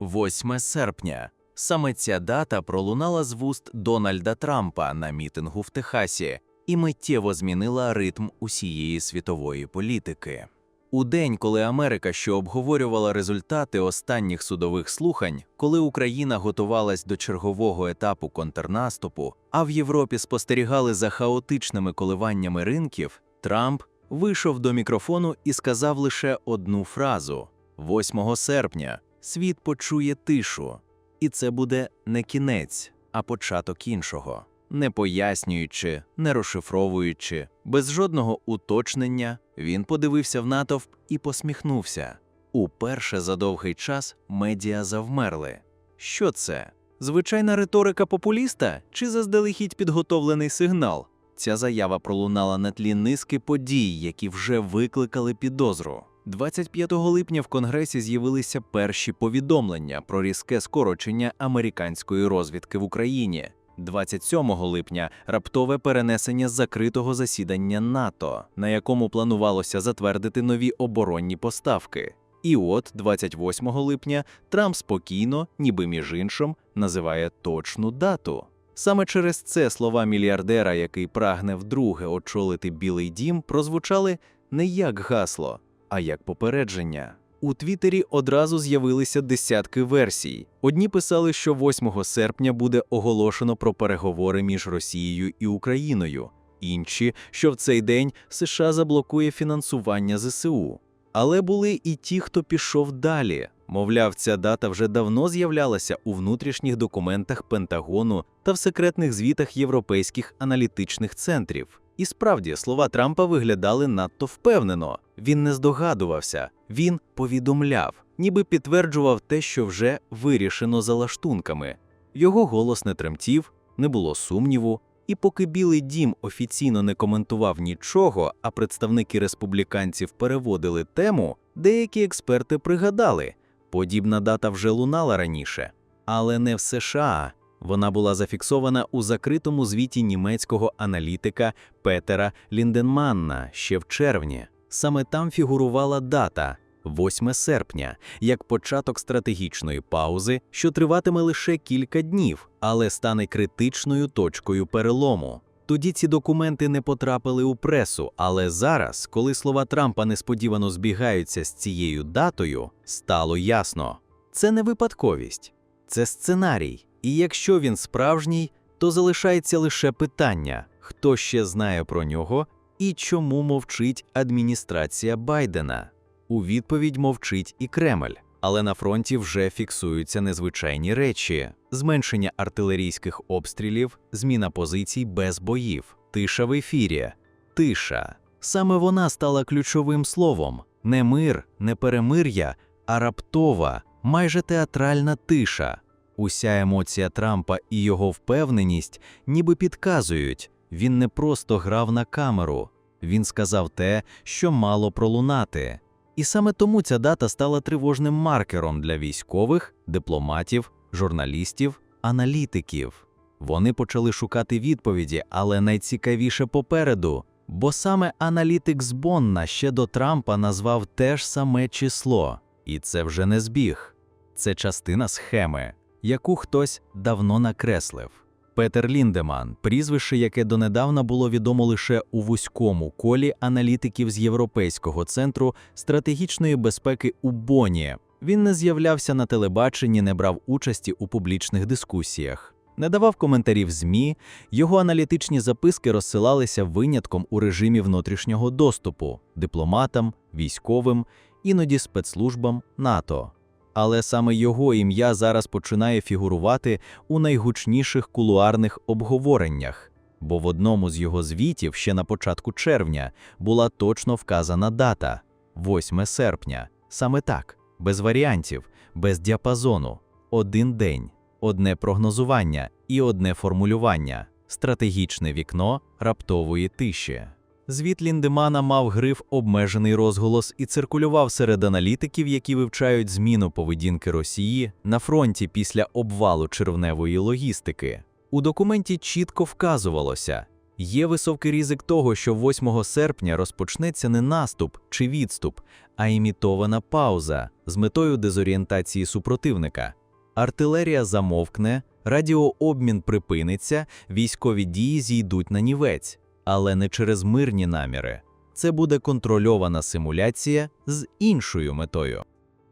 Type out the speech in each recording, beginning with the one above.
8 серпня. Саме ця дата пролунала з вуст Дональда Трампа на мітингу в Техасі і миттєво змінила ритм усієї світової політики. У день, коли Америка що обговорювала результати останніх судових слухань, коли Україна готувалась до чергового етапу контрнаступу, а в Європі спостерігали за хаотичними коливаннями ринків, Трамп вийшов до мікрофону і сказав лише одну фразу: 8 серпня світ почує тишу, і це буде не кінець, а початок іншого. Не пояснюючи, не розшифровуючи, без жодного уточнення, він подивився в натовп і посміхнувся. Уперше за довгий час медіа завмерли. Що це? Звичайна риторика популіста чи заздалегідь підготовлений сигнал? Ця заява пролунала на тлі низки подій, які вже викликали підозру. 25 липня в Конгресі з'явилися перші повідомлення про різке скорочення американської розвідки в Україні. 27 липня раптове перенесення закритого засідання НАТО, на якому планувалося затвердити нові оборонні поставки. І от 28 липня Трамп спокійно, ніби між іншим, називає точну дату. Саме через це слова мільярдера, який прагне вдруге очолити Білий дім, прозвучали не як гасло, а як попередження. У Твіттері одразу з'явилися десятки версій. Одні писали, що 8 серпня буде оголошено про переговори між Росією і Україною, інші, що в цей день США заблокує фінансування ЗСУ. Але були і ті, хто пішов далі. Мовляв, ця дата вже давно з'являлася у внутрішніх документах Пентагону та в секретних звітах європейських аналітичних центрів. І справді слова Трампа виглядали надто впевнено. Він не здогадувався, він повідомляв, ніби підтверджував те, що вже вирішено за лаштунками. Його голос не тремтів, не було сумніву. І поки Білий дім офіційно не коментував нічого, а представники республіканців переводили тему, деякі експерти пригадали, подібна дата вже лунала раніше, але не в США. Вона була зафіксована у закритому звіті німецького аналітика Петера Лінденманна ще в червні. Саме там фігурувала дата 8 серпня, як початок стратегічної паузи, що триватиме лише кілька днів, але стане критичною точкою перелому. Тоді ці документи не потрапили у пресу, але зараз, коли слова Трампа несподівано збігаються з цією датою, стало ясно. Це не випадковість, це сценарій. І якщо він справжній, то залишається лише питання, хто ще знає про нього і чому мовчить адміністрація Байдена. У відповідь мовчить і Кремль, але на фронті вже фіксуються незвичайні речі: зменшення артилерійських обстрілів, зміна позицій без боїв, тиша в ефірі, тиша. Саме вона стала ключовим словом: не мир, не перемир'я, а раптова, майже театральна тиша. Уся емоція Трампа і його впевненість ніби підказують, він не просто грав на камеру, він сказав те, що мало пролунати. І саме тому ця дата стала тривожним маркером для військових, дипломатів, журналістів, аналітиків. Вони почали шукати відповіді, але найцікавіше попереду, бо саме аналітик з Бонна ще до Трампа назвав те ж саме число, і це вже не збіг, це частина схеми яку хтось давно накреслив. Петер Ліндеман, прізвище, яке донедавна було відомо лише у вузькому колі аналітиків з Європейського центру стратегічної безпеки у Боні. Він не з'являвся на телебаченні, не брав участі у публічних дискусіях, не давав коментарів ЗМІ, його аналітичні записки розсилалися винятком у режимі внутрішнього доступу дипломатам, військовим, іноді спецслужбам НАТО але саме його ім'я зараз починає фігурувати у найгучніших кулуарних обговореннях, бо в одному з його звітів ще на початку червня була точно вказана дата 8 серпня, саме так, без варіантів, без діапазону, один день, одне прогнозування і одне формулювання, стратегічне вікно раптової тиші. Звіт Ліндемана мав гриф обмежений розголос і циркулював серед аналітиків, які вивчають зміну поведінки Росії на фронті після обвалу червневої логістики. У документі чітко вказувалося, Є високий ризик того, що 8 серпня розпочнеться не наступ чи відступ, а імітована пауза з метою дезорієнтації супротивника. Артилерія замовкне, радіообмін припиниться, військові дії зійдуть на нівець, але не через мирні наміри. Це буде контрольована симуляція з іншою метою.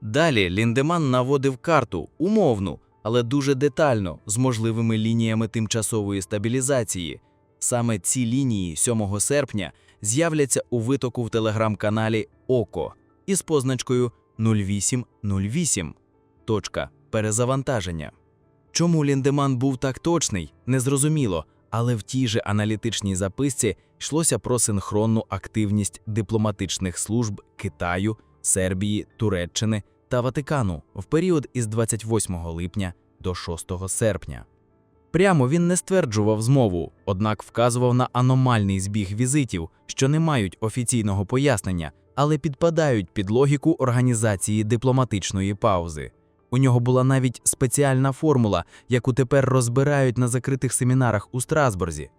Далі Ліндеман наводив карту, умовну, але дуже детально, з можливими лініями тимчасової стабілізації. Саме ці лінії 7 серпня з'являться у витоку в телеграм-каналі ОКО із позначкою 0808. Точка перезавантаження. Чому Ліндеман був так точний, незрозуміло, але в тій же аналітичній записці йшлося про синхронну активність дипломатичних служб Китаю, Сербії, Туреччини та Ватикану в період із 28 липня до 6 серпня. Прямо він не стверджував змову, однак вказував на аномальний збіг візитів, що не мають офіційного пояснення, але підпадають під логіку організації дипломатичної паузи. У нього була навіть спеціальна формула, яку тепер розбирають на закритих семінарах у Страсбурзі.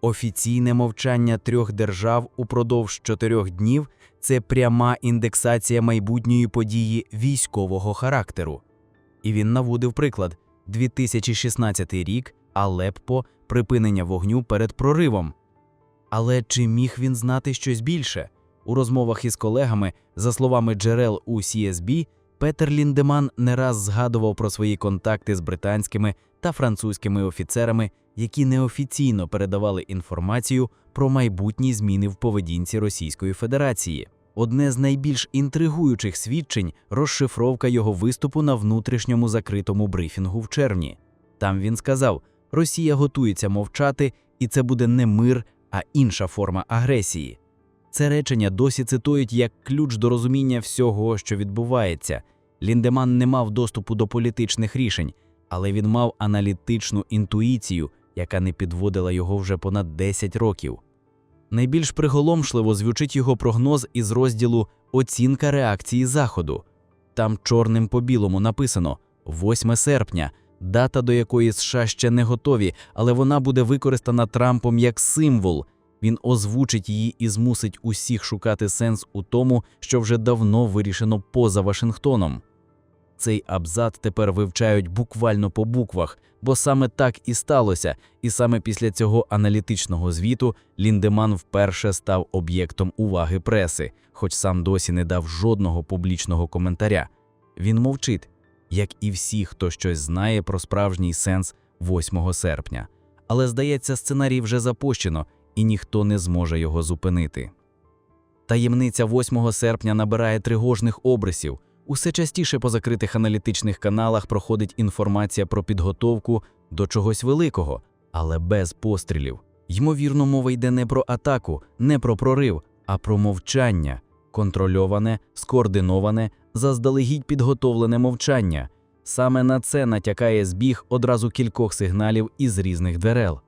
Офіційне мовчання трьох держав упродовж чотирьох днів це пряма індексація майбутньої події військового характеру. І він наводив приклад 2016 рік, Алеппо, припинення вогню перед проривом. Але чи міг він знати щось більше? У розмовах із колегами, за словами джерел у CSB, Петер Ліндеман не раз згадував про свої контакти з британськими та французькими офіцерами, які неофіційно передавали інформацію про майбутні зміни в поведінці Російської Федерації. Одне з найбільш інтригуючих свідчень розшифровка його виступу на внутрішньому закритому брифінгу в червні. Там він сказав: Росія готується мовчати, і це буде не мир, а інша форма агресії. Це речення досі цитують як ключ до розуміння всього, що відбувається. Ліндеман не мав доступу до політичних рішень, але він мав аналітичну інтуїцію, яка не підводила його вже понад 10 років. Найбільш приголомшливо звучить його прогноз із розділу Оцінка реакції Заходу. Там чорним по білому написано 8 серпня, дата до якої США ще не готові, але вона буде використана Трампом як символ. Він озвучить її і змусить усіх шукати сенс у тому, що вже давно вирішено поза Вашингтоном. Цей абзац тепер вивчають буквально по буквах, бо саме так і сталося, і саме після цього аналітичного звіту Ліндеман вперше став об'єктом уваги преси, хоч сам досі не дав жодного публічного коментаря. Він мовчить, як і всі, хто щось знає про справжній сенс 8 серпня. Але, здається, сценарій вже запущено, і ніхто не зможе його зупинити. Таємниця 8 серпня набирає тривожних обрисів. Усе частіше по закритих аналітичних каналах проходить інформація про підготовку до чогось великого, але без пострілів. Ймовірно, мова йде не про атаку, не про прорив, а про мовчання, контрольоване, скоординоване, заздалегідь підготовлене мовчання. Саме на це натякає збіг одразу кількох сигналів із різних дверел.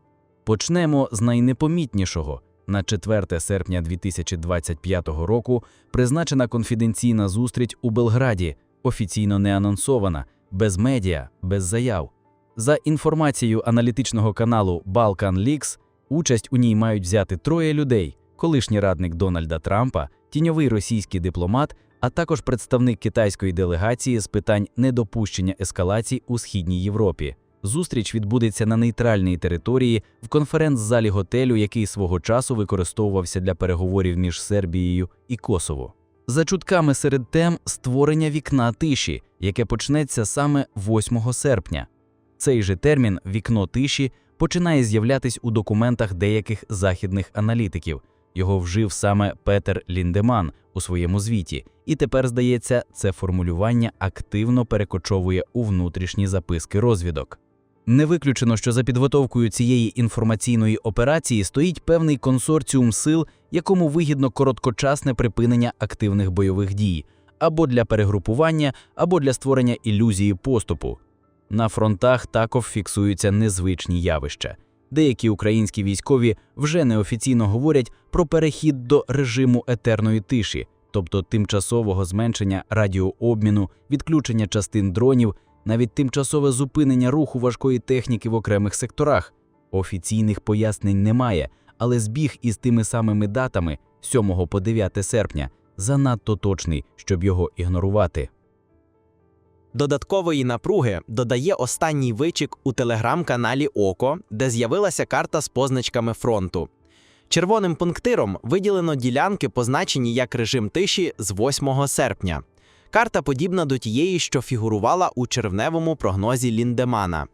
Почнемо з найнепомітнішого. На 4 серпня 2025 року призначена конфіденційна зустріч у Белграді, офіційно не анонсована, без медіа, без заяв. За інформацією аналітичного каналу Balkan Leaks, участь у ній мають взяти троє людей: колишній радник Дональда Трампа, тіньовий російський дипломат, а також представник китайської делегації з питань недопущення ескалацій у східній Європі. Зустріч відбудеться на нейтральній території в конференц-залі готелю, який свого часу використовувався для переговорів між Сербією і Косово. За чутками серед тем створення вікна тиші, яке почнеться саме 8 серпня. Цей же термін вікно тиші починає з'являтись у документах деяких західних аналітиків. Його вжив саме Петер Ліндеман у своєму звіті, і тепер, здається, це формулювання активно перекочовує у внутрішні записки розвідок. Не виключено, що за підготовкою цієї інформаційної операції стоїть певний консорціум сил, якому вигідно короткочасне припинення активних бойових дій або для перегрупування, або для створення ілюзії поступу. На фронтах також фіксуються незвичні явища. Деякі українські військові вже неофіційно говорять про перехід до режиму етерної тиші, тобто тимчасового зменшення радіообміну, відключення частин дронів навіть тимчасове зупинення руху важкої техніки в окремих секторах. Офіційних пояснень немає, але збіг із тими самими датами 7 по 9 серпня занадто точний, щоб його ігнорувати. Додаткової напруги додає останній вичик у телеграм-каналі Око, де з'явилася карта з позначками фронту. Червоним пунктиром виділено ділянки, позначені як режим тиші з 8 серпня. Карта подібна до тієї, що фігурувала у червневому прогнозі Ліндемана.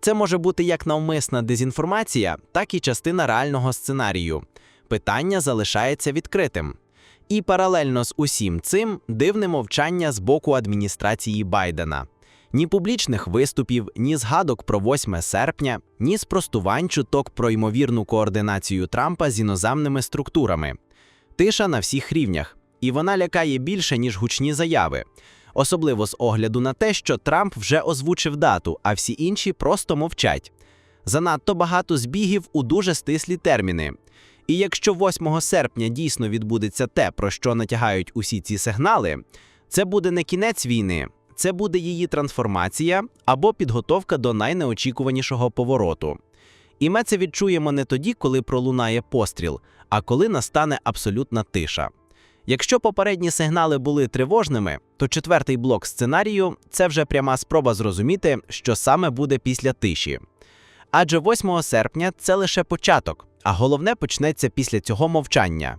Це може бути як навмисна дезінформація, так і частина реального сценарію. Питання залишається відкритим. І паралельно з усім цим дивне мовчання з боку адміністрації Байдена. Ні публічних виступів, ні згадок про 8 серпня, ні спростувань чуток про ймовірну координацію Трампа з іноземними структурами. Тиша на всіх рівнях, і вона лякає більше, ніж гучні заяви. Особливо з огляду на те, що Трамп вже озвучив дату, а всі інші просто мовчать. Занадто багато збігів у дуже стислі терміни. І якщо 8 серпня дійсно відбудеться те, про що натягають усі ці сигнали, це буде не кінець війни, це буде її трансформація або підготовка до найнеочікуванішого повороту. І ми це відчуємо не тоді, коли пролунає постріл, а коли настане абсолютна тиша. Якщо попередні сигнали були тривожними, то четвертий блок сценарію це вже пряма спроба зрозуміти, що саме буде після тиші. Адже 8 серпня це лише початок, а головне почнеться після цього мовчання.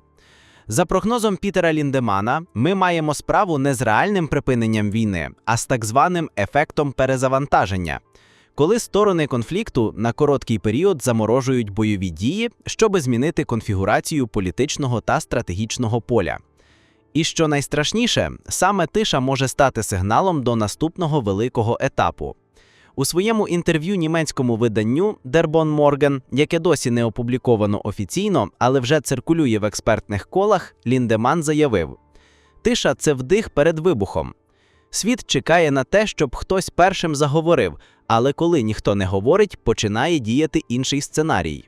За прогнозом Пітера Ліндемана, ми маємо справу не з реальним припиненням війни, а з так званим ефектом перезавантаження, коли сторони конфлікту на короткий період заморожують бойові дії, щоби змінити конфігурацію політичного та стратегічного поля. І що найстрашніше, саме тиша може стати сигналом до наступного великого етапу. У своєму інтерв'ю німецькому виданню Дербон Морген, яке досі не опубліковано офіційно, але вже циркулює в експертних колах, Ліндеман заявив: Тиша це вдих перед вибухом. Світ чекає на те, щоб хтось першим заговорив, але коли ніхто не говорить, починає діяти інший сценарій.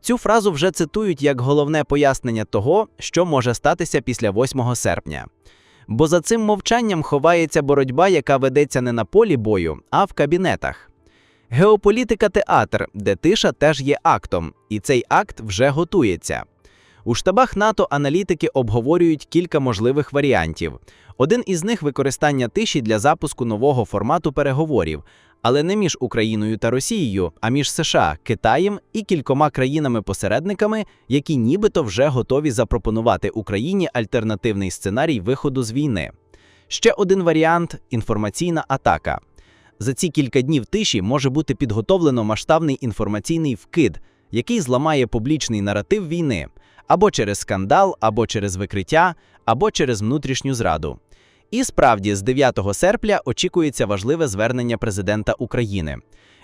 Цю фразу вже цитують як головне пояснення того, що може статися після 8 серпня. Бо за цим мовчанням ховається боротьба, яка ведеться не на полі бою, а в кабінетах. Геополітика театр, де тиша теж є актом, і цей акт вже готується. У штабах НАТО аналітики обговорюють кілька можливих варіантів. Один із них використання тиші для запуску нового формату переговорів, але не між Україною та Росією, а між США, Китаєм і кількома країнами-посередниками, які нібито вже готові запропонувати Україні альтернативний сценарій виходу з війни. Ще один варіант інформаційна атака. За ці кілька днів тиші може бути підготовлено масштабний інформаційний вкид, який зламає публічний наратив війни або через скандал, або через викриття, або через внутрішню зраду. І справді, з 9 серпня очікується важливе звернення президента України.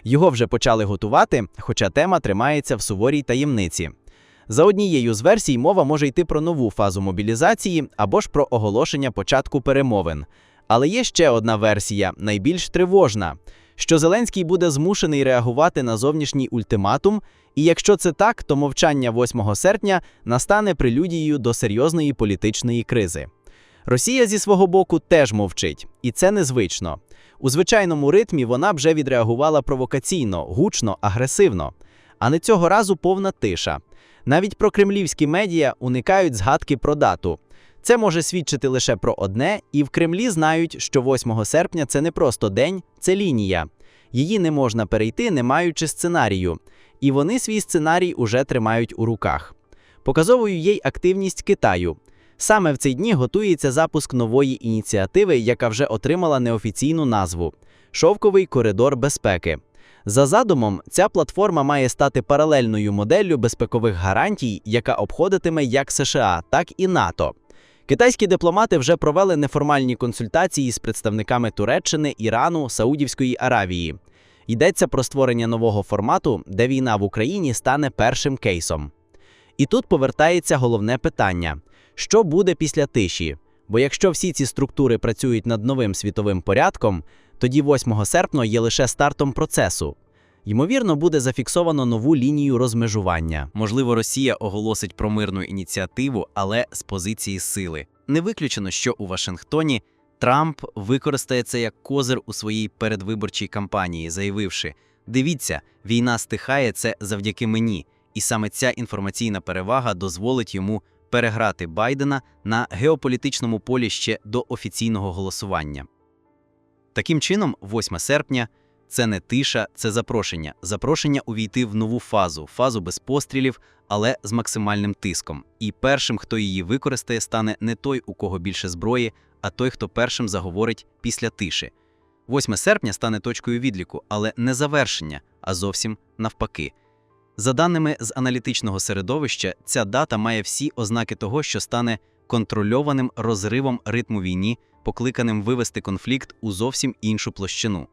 Його вже почали готувати, хоча тема тримається в суворій таємниці. За однією з версій, мова може йти про нову фазу мобілізації або ж про оголошення початку перемовин. Але є ще одна версія, найбільш тривожна, що Зеленський буде змушений реагувати на зовнішній ультиматум, і якщо це так, то мовчання 8 серпня настане прелюдією до серйозної політичної кризи. Росія зі свого боку теж мовчить, і це незвично. У звичайному ритмі вона вже відреагувала провокаційно, гучно, агресивно. А не цього разу повна тиша. Навіть про кремлівські медіа уникають згадки про дату. Це може свідчити лише про одне, і в Кремлі знають, що 8 серпня це не просто день, це лінія. Її не можна перейти, не маючи сценарію. І вони свій сценарій уже тримають у руках. Показовою є й активність Китаю. Саме в ці дні готується запуск нової ініціативи, яка вже отримала неофіційну назву Шовковий коридор безпеки. За задумом, ця платформа має стати паралельною моделлю безпекових гарантій, яка обходитиме як США, так і НАТО. Китайські дипломати вже провели неформальні консультації з представниками Туреччини, Ірану, Саудівської Аравії. Йдеться про створення нового формату, де війна в Україні стане першим кейсом. І тут повертається головне питання: що буде після тиші? Бо якщо всі ці структури працюють над новим світовим порядком, тоді 8 серпня є лише стартом процесу. Ймовірно, буде зафіксовано нову лінію розмежування. Можливо, Росія оголосить про мирну ініціативу, але з позиції сили. Не виключено, що у Вашингтоні Трамп використає це як козир у своїй передвиборчій кампанії, заявивши: Дивіться, війна стихає це завдяки мені, І саме ця інформаційна перевага дозволить йому переграти Байдена на геополітичному полі ще до офіційного голосування. Таким чином, 8 серпня це не тиша, це запрошення. Запрошення увійти в нову фазу, фазу без пострілів, але з максимальним тиском. І першим, хто її використає, стане не той, у кого більше зброї, а той, хто першим заговорить після тиші. 8 серпня стане точкою відліку, але не завершення, а зовсім навпаки. За даними з аналітичного середовища, ця дата має всі ознаки того, що стане контрольованим розривом ритму війні, покликаним вивести конфлікт у зовсім іншу площину.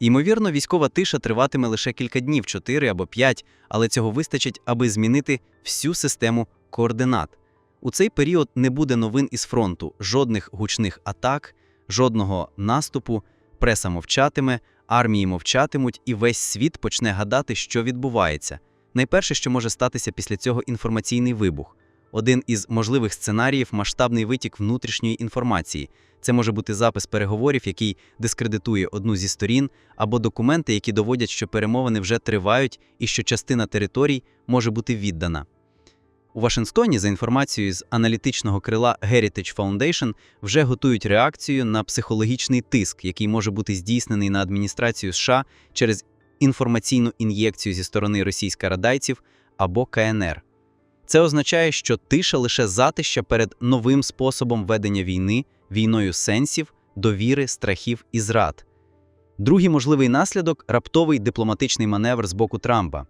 Ймовірно, військова тиша триватиме лише кілька днів, 4 або 5, але цього вистачить, аби змінити всю систему координат. У цей період не буде новин із фронту, жодних гучних атак, жодного наступу, преса мовчатиме, армії мовчатимуть, і весь світ почне гадати, що відбувається. Найперше, що може статися після цього інформаційний вибух. Один із можливих сценаріїв масштабний витік внутрішньої інформації. Це може бути запис переговорів, який дискредитує одну зі сторін, або документи, які доводять, що перемовини вже тривають і що частина територій може бути віддана. У Вашингтоні, за інформацією з аналітичного крила Heritage Foundation, вже готують реакцію на психологічний тиск, який може бути здійснений на адміністрацію США через інформаційну ін'єкцію зі сторони російсько-радайців або КНР. Це означає, що тиша лише затища перед новим способом ведення війни, війною сенсів, довіри, страхів і зрад. Другий можливий наслідок раптовий дипломатичний маневр з боку Трампа.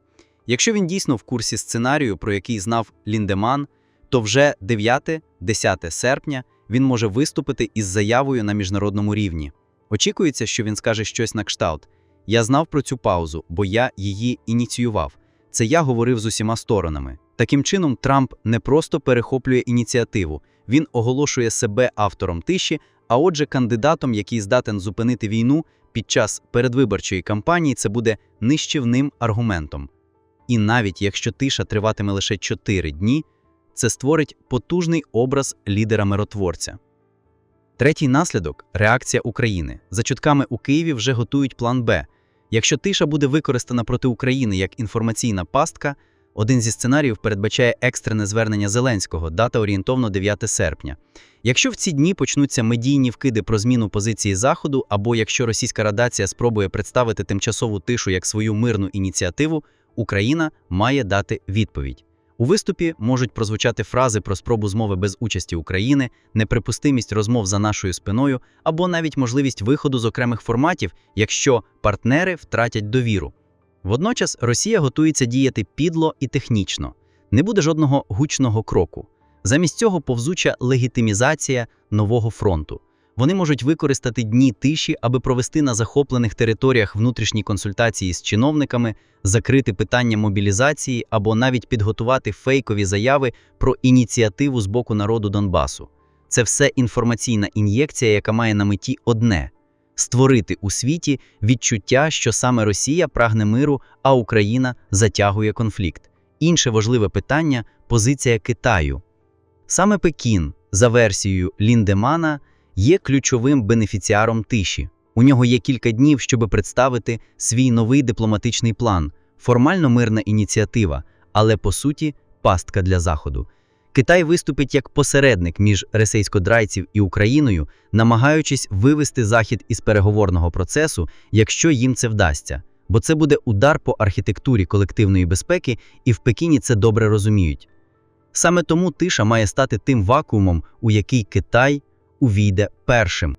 Якщо він дійсно в курсі сценарію, про який знав Ліндеман, то вже 9-10 серпня він може виступити із заявою на міжнародному рівні. Очікується, що він скаже щось на кшталт: Я знав про цю паузу, бо я її ініціював. Це я говорив з усіма сторонами. Таким чином, Трамп не просто перехоплює ініціативу, він оголошує себе автором тиші, а отже, кандидатом, який здатен зупинити війну під час передвиборчої кампанії, це буде нищівним аргументом. І навіть якщо тиша триватиме лише 4 дні, це створить потужний образ лідера-миротворця. Третій наслідок реакція України. За чутками у Києві вже готують план Б. Якщо тиша буде використана проти України як інформаційна пастка, один зі сценаріїв передбачає екстрене звернення Зеленського, дата орієнтовно 9 серпня. Якщо в ці дні почнуться медійні вкиди про зміну позиції Заходу, або якщо російська радація спробує представити тимчасову тишу як свою мирну ініціативу, Україна має дати відповідь. У виступі можуть прозвучати фрази про спробу змови без участі України, неприпустимість розмов за нашою спиною або навіть можливість виходу з окремих форматів, якщо партнери втратять довіру. Водночас Росія готується діяти підло і технічно. Не буде жодного гучного кроку. Замість цього повзуча легітимізація нового фронту. Вони можуть використати дні тиші, аби провести на захоплених територіях внутрішні консультації з чиновниками, закрити питання мобілізації або навіть підготувати фейкові заяви про ініціативу з боку народу Донбасу. Це все інформаційна ін'єкція, яка має на меті одне створити у світі відчуття, що саме Росія прагне миру, а Україна затягує конфлікт. Інше важливе питання позиція Китаю. Саме Пекін, за версією Ліндемана, є ключовим бенефіціаром тиші. У нього є кілька днів, щоб представити свій новий дипломатичний план, формально мирна ініціатива, але по суті пастка для Заходу. Китай виступить як посередник між російськодрайців і Україною, намагаючись вивести Захід із переговорного процесу, якщо їм це вдасться. Бо це буде удар по архітектурі колективної безпеки, і в Пекіні це добре розуміють. Саме тому тиша має стати тим вакуумом, у який Китай увійде першим.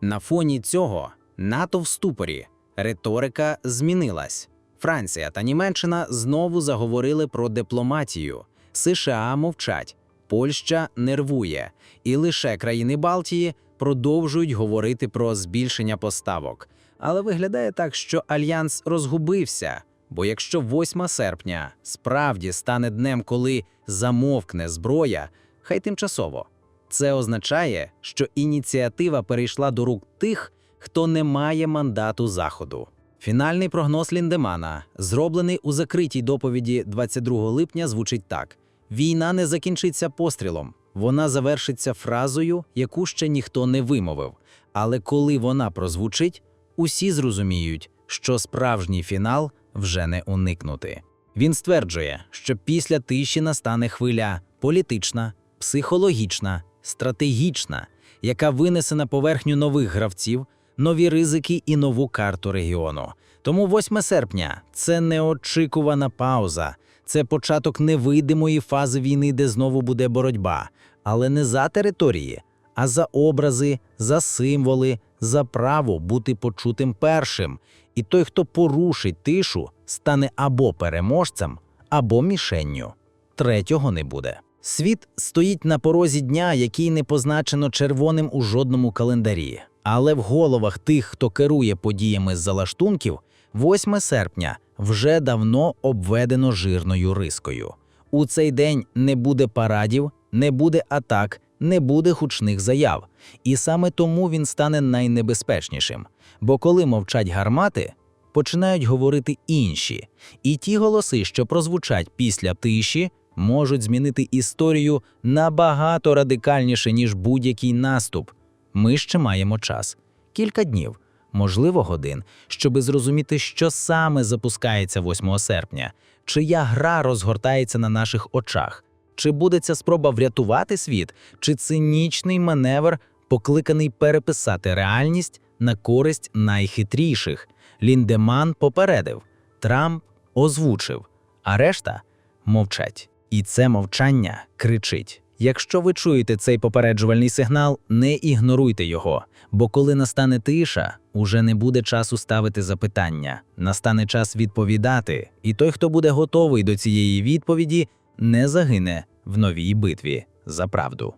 На фоні цього НАТО в ступорі, риторика змінилась. Франція та Німеччина знову заговорили про дипломатію. США мовчать, Польща нервує, і лише країни Балтії продовжують говорити про збільшення поставок. Але виглядає так, що альянс розгубився. Бо якщо 8 серпня справді стане днем, коли замовкне зброя, хай тимчасово. Це означає, що ініціатива перейшла до рук тих, хто не має мандату Заходу. Фінальний прогноз Ліндемана, зроблений у закритій доповіді 22 липня, звучить так: війна не закінчиться пострілом, вона завершиться фразою, яку ще ніхто не вимовив. Але коли вона прозвучить, усі зрозуміють, що справжній фінал вже не уникнути. Він стверджує, що після тиші настане хвиля політична, психологічна, стратегічна, яка винесе на поверхню нових гравців, нові ризики і нову карту регіону. Тому 8 серпня це неочікувана пауза, це початок невидимої фази війни, де знову буде боротьба, але не за території, а за образи, за символи, за право бути почутим першим. І той, хто порушить тишу, стане або переможцем, або мішенню. Третього не буде. Світ стоїть на порозі дня, який не позначено червоним у жодному календарі. Але в головах тих, хто керує подіями з залаштунків, 8 серпня вже давно обведено жирною рискою. У цей день не буде парадів, не буде атак, не буде гучних заяв. І саме тому він стане найнебезпечнішим. Бо коли мовчать гармати, починають говорити інші. І ті голоси, що прозвучать після тиші, можуть змінити історію набагато радикальніше, ніж будь-який наступ. Ми ще маємо час кілька днів, можливо, годин, щоби зрозуміти, що саме запускається 8 серпня, чия гра розгортається на наших очах. Чи буде ця спроба врятувати світ, чи цинічний маневр, покликаний переписати реальність на користь найхитріших? Ліндеман попередив, Трамп озвучив, а решта мовчать. І це мовчання кричить. Якщо ви чуєте цей попереджувальний сигнал, не ігноруйте його, бо коли настане тиша, уже не буде часу ставити запитання, настане час відповідати, і той, хто буде готовий до цієї відповіді, не загине в новій битві за правду.